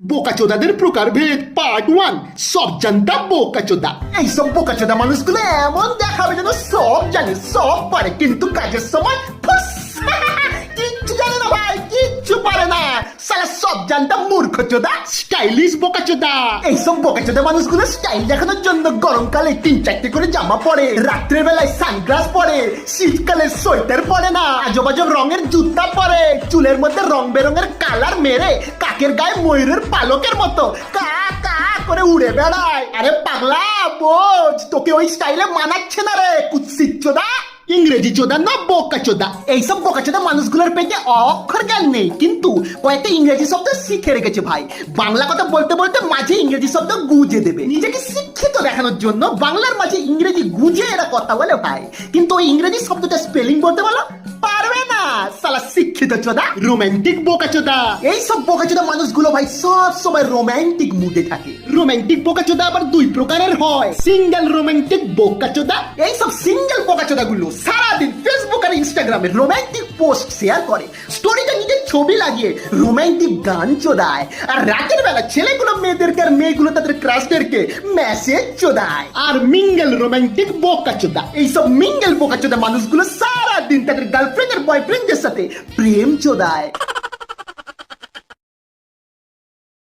বোকাচোদাদের প্রকারভেদ part one সব জানতা বোকাচোদা এইসব বোকাচোদা মানুষগুলো এমন দেখাবে যেন সব জানে সব পারে কিন্তু কাজের সময় ফুস! সালা মূর্খ চোদা স্টাইলিশ বোকাচোদা। এইসব বোকাচোদা মানুষগুলো স্টাইল দেখানোর জন্য গরমকালে তিন চারটে করে জামা পরে রাত্রের বেলায় সানগ্লাস পরে, শীতকালে সোয়েটার পরে না আজব আজব রঙের জুতা পরে, চুলের মধ্যে রং বেরঙের কালার মেরে কাকের গায়ে ময়ূরের পালকের মতো কা কা করে উড়ে বেড়ায়। আরে পাগলা, বোঝ, তোকে ওই স্টাইলে মানাচ্ছে না রে, কুৎসিত চোদা। ইংরেজি চোদা, না বোকা চোদা, এইসব বোকা চোদা মানুষগুলোর পেটে অক্ষর জ্ঞান নেই। কিন্তু কয়েকটা ইংরেজি শব্দ শিখে রেখেছে ভাই। বাংলা কথা বলতে বলতে মাঝে ইংরেজি শব্দ গুজে দেবে। নিজেকে শিক্ষিত দেখানোর জন্য বাংলার মাঝে ইংরেজি গুজে এরা কথা বলে ভাই। কিন্তু ওই ইংরেজি শব্দটা সালা শিক্ষিত চোদা রোমান্টিক বোকা চোদা। এই সব বোকা চোদা মানুষগুলো ভাই সব সময় মুডে থাকে। রোমান্টিক বোকা চোদা আবার দুই প্রকারের হয়। সিঙ্গেল রোমান্টিক বোকা চোদা এই সব সিঙ্গেল বোকা চোদা গুলো সারাদিন ফেসবুক আর ইনস্টাগ্রামে রোমান্টিক পোস্ট শেয়ার করে। স্টোরিতে নিজের ছবি লাগিয়ে রোমান্টিক গান চোদায়। আর রাতের বেলা ছেলেগুলো মেয়েদেরকে আর মেয়েগুলো তাদের ক্রাশদেরকে মেসেজ চোদায়। আর মিঙ্গেল রোমান্টিক বোকা চোদা, এইসব মিঙ্গেল বোকা চোদা মানুষগুলো সারাদিন তাদের গার্লফ্রেন্ড আর বয়ফ্রেন্ডদের সাথে প্রেম চোদায়।